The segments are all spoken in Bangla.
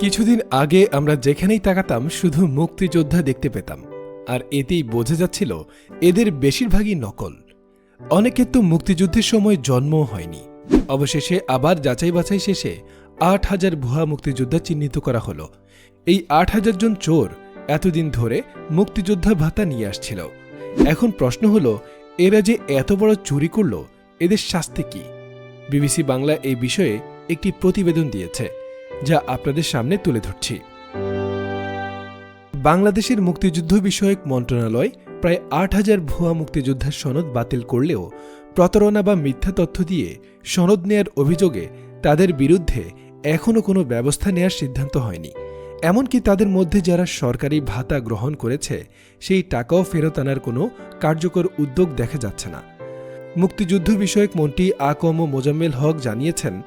কিছুদিন আগে আমরা যেখানেই তাকাতাম, শুধু মুক্তিযোদ্ধা দেখতে পেতাম। আর এতেই বোঝা যাচ্ছিল, এদের বেশিরভাগই নকল। অনেকের তো মুক্তিযুদ্ধের সময় জন্মও হয়নি। অবশেষে আবার যাচাই বাছাই শেষে আট হাজার ভুয়া মুক্তিযোদ্ধা চিহ্নিত করা হলো। এই আট হাজার জন চোর এতদিন ধরে মুক্তিযোদ্ধা ভাতা নিয়ে আসছিল। এখন প্রশ্ন হলো, এরা যে এত বড় চুরি করল, এদের শাস্তি কি? বিবিসি বাংলা এই বিষয়ে একটি প্রতিবেদন দিয়েছে। যা আপনাদের সামনে তুলে ধরছি। বাংলাদেশের মুক্তিযুদ্ধ বিষয়ক মন্ত্রণালয় প্রায় আট হাজার ভুয়া মুক্তিযোদ্ধার সনদ বাতিল করলেও প্রতারণা বা মিথ্যা তথ্য দিয়ে সনদ নেয়ার অভিযোগে তাদের বিরুদ্ধে এখনও কোনো ব্যবস্থা নেয়ার সিদ্ধান্ত হয়নি। এমনকি তাদের মধ্যে যারা সরকারি ভাতা গ্রহণ করেছে, সেই টাকাও ফেরত আনার কোনো কার্যকর উদ্যোগ দেখা যাচ্ছে না। মুক্তিযুদ্ধ বিষয়ক মন্ত্রী আকম মোজাম্মেল হক জানিয়েছেন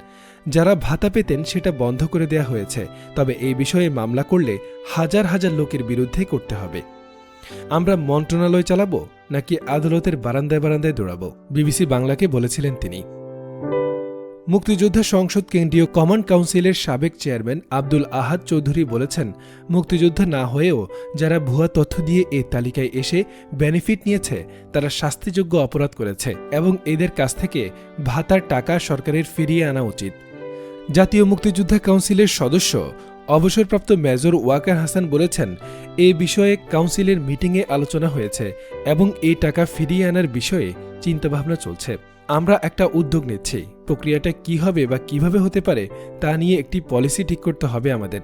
যারা ভাতা পেতেন সেটা বন্ধ করে দেয়া হয়েছে, তবে এই বিষয়ে মামলা করলে হাজার হাজার লোকের বিরুদ্ধে করতে হবে। আমরা মন্ত্রণালয় চালাবো নাকি আদালতের বারান্দায় বারান্দায় দৌড়াবো? বিবিসি বাংলাকে বলেছিলেন তিনি। মুক্তিযোদ্ধা সংসদ কেন্দ্রীয় কমান্ড কাউন্সিলের সাবেক চেয়ারম্যান আব্দুল আহাদ চৌধুরী বলেছেন, মুক্তিযোদ্ধা না হয়েও যারা ভুয়া তথ্য দিয়ে এই তালিকায় এসে বেনিফিট নিয়েছে, তারা শাস্তিযোগ্য অপরাধ করেছে এবং এদের কাছ থেকে ভাতার টাকা সরকারের ফিরিয়ে আনা উচিত। জাতীয় মুক্তিযোদ্ধা কাউন্সিলের সদস্য, অবসরপ্রাপ্ত মেজর ওয়াকার হাসান বলেছেন, এ বিষয়ে কাউন্সিলের মিটিংয়ে আলোচনা হয়েছে এবং এই টাকা ফিরিয়ে আনার বিষয়ে চিন্তাভাবনা চলছে। আমরা একটা উদ্যোগ নিচ্ছি। প্রক্রিয়াটা কি হবে বা কীভাবে হতে পারে তা নিয়ে একটি পলিসি ঠিক করতে হবে আমাদের।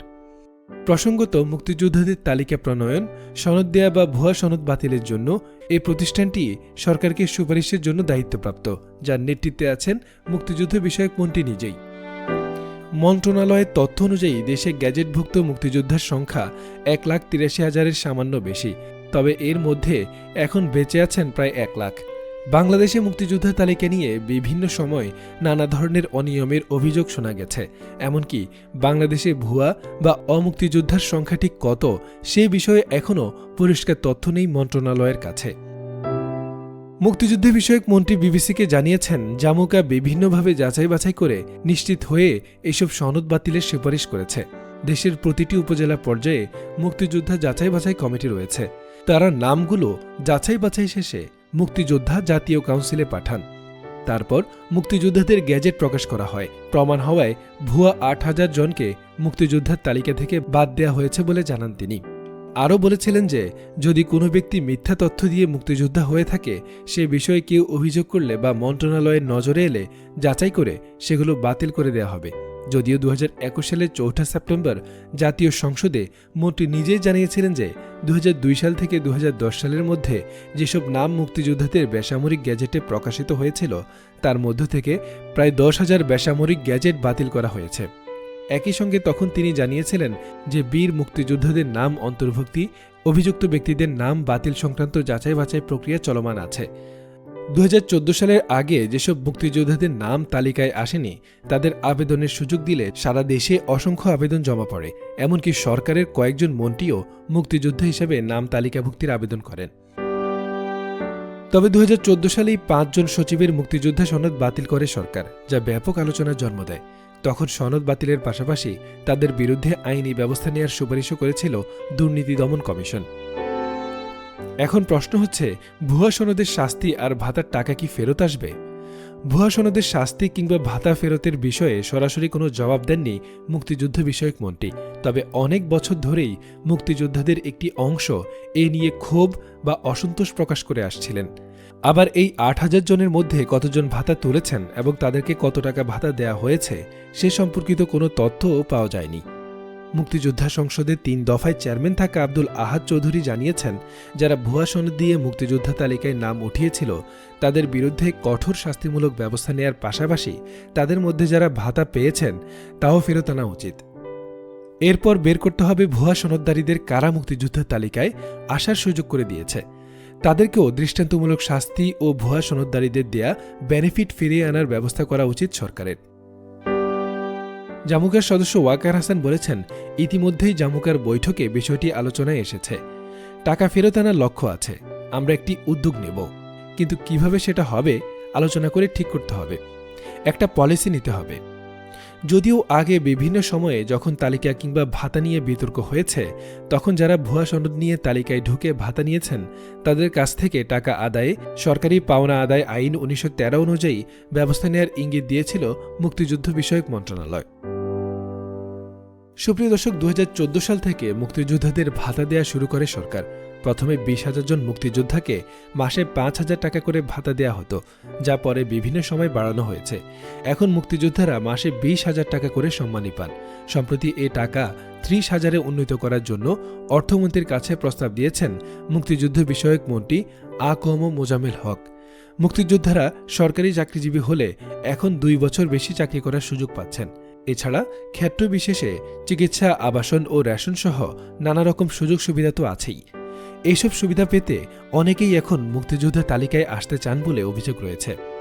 প্রসঙ্গত, মুক্তিযোদ্ধাদের তালিকা প্রণয়ন, সনদ দেয়া বা ভুয়া সনদ বাতিলের জন্য এই প্রতিষ্ঠানটি সরকারকে সুপারিশের জন্য দায়িত্বপ্রাপ্ত। যার নেতৃত্বে আছেন মুক্তিযুদ্ধ বিষয়ক মন্ত্রী নিজেই। মন্ত্রণালয়ের তথ্য অনুযায়ী দেশে গ্যাজেটভুক্ত মুক্তিযোদ্ধার সংখ্যা এক লাখ তিরাশি হাজারের সামান্য বেশি। তবে এর মধ্যে এখন বেঁচে আছেন প্রায় এক লাখ। বাংলাদেশে মুক্তিযোদ্ধা তালিকা নিয়ে বিভিন্ন সময় নানা ধরনের অনিয়মের অভিযোগ শোনা গেছে। এমনকি বাংলাদেশে ভুয়া বা অমুক্তিযোদ্ধার সংখ্যা ঠিক কত, সে বিষয়ে এখনও পরিষ্কার তথ্য নেই মন্ত্রণালয়ের কাছে। মুক্তিযুদ্ধ বিষয়ক মন্ত্রী বিবিসিকে জানিয়েছেন, জামুকা বিভিন্নভাবে যাচাই বাছাই করে নিশ্চিত হয়ে এসব সনদ বাতিলের সুপারিশ করেছে। দেশের প্রতিটি উপজেলা পর্যায়ে মুক্তিযোদ্ধা যাচাই বাছাই কমিটি রয়েছে। তারা নামগুলো যাচাই বাছাই শেষে মুক্তিযোদ্ধা জাতীয় কাউন্সিলে পাঠান। তারপর মুক্তিযোদ্ধাদের গ্যাজেট প্রকাশ করা হয়। প্রমাণ হওয়ায় ভুয়া আট হাজার জনকে মুক্তিযোদ্ধার তালিকা থেকে বাদ দেওয়া হয়েছে বলে জানান তিনি। আরও বলেছিলেন যে, যদি কোনো ব্যক্তি মিথ্যা তথ্য দিয়ে মুক্তিযোদ্ধা হয়ে থাকে, সে বিষয়ে কেউ অভিযোগ করলে বা মন্ত্রণালয়ের নজরে এলে যাচাই করে সেগুলো বাতিল করে দেওয়া হবে। যদিও দু হাজার একুশ সালের চৌঠা সেপ্টেম্বর জাতীয় সংসদে মন্ত্রী নিজেই জানিয়েছিলেন যে দু হাজার দুই সাল থেকে দু হাজার দশ সালের মধ্যে যেসব নাম মুক্তিযোদ্ধাদের বেসামরিক গ্যাজেটে প্রকাশিত হয়েছিল, তার মধ্য থেকে প্রায় দশ হাজার বেসামরিক গ্যাজেট বাতিল করা হয়েছে। একই সঙ্গে তখন তিনি জানিয়েছিলেন যে বীর মুক্তিযোদ্ধাদের নাম অন্তর্ভুক্তি, অভিযুক্ত ব্যক্তিদের নাম বাতিল সংক্রান্ত যাচাই বাছাই প্রক্রিয়া চলমান আছে। দু সালের আগে যেসব মুক্তিযোদ্ধাদের নাম তালিকায় আসেনি, তাদের আবেদনের সুযোগ দিলে সারা দেশে অসংখ্য আবেদন জমা পড়ে, এমনকি সরকারের কয়েকজন মন্ত্রীও মুক্তিযোদ্ধা হিসেবে নাম তালিকাভুক্তির আবেদন করেন। তবে দুই হাজার চোদ্দ সালেই পাঁচজন সচিবের মুক্তিযোদ্ধা সনদ বাতিল করে সরকার, যা ব্যাপক আলোচনার জন্ম দেয়। তখন সনদ বাতিলের পাশাপাশি তাদের বিরুদ্ধে আইনি ব্যবস্থা নেওয়ার সুপারিশও করেছিল দুর্নীতি দমন কমিশন। এখন প্রশ্ন হচ্ছে, ভুয়া সনদের শাস্তি আর ভাতার টাকা কি ফেরত আসবে? ভুয়া সনদের শাস্তি কিংবা ভাতা ফেরতের বিষয়ে সরাসরি কোনো জবাব দেননি মুক্তিযুদ্ধ বিষয়ক মন্ত্রী। তবে অনেক বছর ধরেই মুক্তিযোদ্ধাদের একটি অংশ এ নিয়ে ক্ষোভ বা অসন্তোষ প্রকাশ করে আসছিলেন। আবার এই আট হাজার জনের মধ্যে কতজন ভাতা তুলেছেন এবং তাদেরকে কত টাকা ভাতা দেয়া হয়েছে সে সম্পর্কিত কোনো তথ্যও পাওয়া যায়নি। মুক্তিযোদ্ধা সংসদের তিন দফায় চেয়ারম্যান থাকা আব্দুল আহাদ চৌধুরী জানিয়েছেন, যারা ভুয়া সনদ দিয়ে মুক্তিযোদ্ধা তালিকায় নাম উঠিয়েছিল, তাদের বিরুদ্ধে কঠোর শাস্তিমূলক ব্যবস্থা নেয়ার পাশাপাশি তাদের মধ্যে যারা ভাতা পেয়েছেন, তাও ফেরত আনা উচিত। এরপর বের করতে হবে ভুয়া সনদদারীদের কারা মুক্তিযোদ্ধার তালিকায় আসার সুযোগ করে দিয়েছে। তাদেরকেও দৃষ্টান্তমূলক শাস্তি ও ভুয়া সনদদারীদের দেয়া বেনিফিট ফিরিয়ে আনার ব্যবস্থা করা উচিত সরকারের। জামুকার সদস্য ওয়াকার হাসান বলেছেন, ইতিমধ্যেই জামুকার বৈঠকে বিষয়টি আলোচনায় এসেছে। টাকা ফেরত আনার লক্ষ্য আছে, আমরা একটি উদ্যোগ নেব। কিন্তু কীভাবে সেটা হবে, আলোচনা করে ঠিক করতে হবে। একটা পলিসি নিতে হবে। যদিও আগে বিভিন্ন সময়ে যখন তালিকা কিংবা ভাতা নিয়ে বিতর্ক হয়েছে, তখন যারা ভুয়া সনদ নিয়ে তালিকায় ঢুকে ভাতা নিয়েছেন, তাদের কাছ থেকে টাকা আদায়ে সরকারি পাওনা আদায় আইন উনিশশো তেরো অনুযায়ী ব্যবস্থা নেওয়ার ইঙ্গিত দিয়েছিল মুক্তিযুদ্ধ বিষয়ক মন্ত্রণালয়। সুপ্রিয় দর্শক দু হাজার চোদ্দ সাল থেকে মুক্তিযোদ্ধাদের ভাতা দেয়া শুরু করে সরকার। প্রথমে বিশ হাজার জন মুক্তিযোদ্ধাকে মাসে পাঁচ হাজার টাকা করে ভাতা দেয়া হতো, যা পরে বিভিন্ন সময় বাড়ানো হয়েছে। এখন মুক্তিযোদ্ধারা মাসে বিশ হাজার টাকা করে সম্মানী পান। সম্প্রতি এ টাকা ত্রিশ হাজারে উন্নীত করার জন্য অর্থমন্ত্রীর কাছে প্রস্তাব দিয়েছেন মুক্তিযুদ্ধ বিষয়ক মন্ত্রী আ কম মোজামেল হক। মুক্তিযোদ্ধারা সরকারি চাকরিজীবী হলে এখন দুই বছর বেশি চাকরি করার সুযোগ পাচ্ছেন। এছাড়া ক্ষেত্র বিশেষে চিকিৎসা, আবাসন ও রেশন সহ নানা রকম সুযোগ সুবিধা তো আছেই। এইসব সুবিধা পেতে অনেকেই এখন মুক্তিযোদ্ধা তালিকায় আসতে চান বলে অভিযোগ রয়েছে।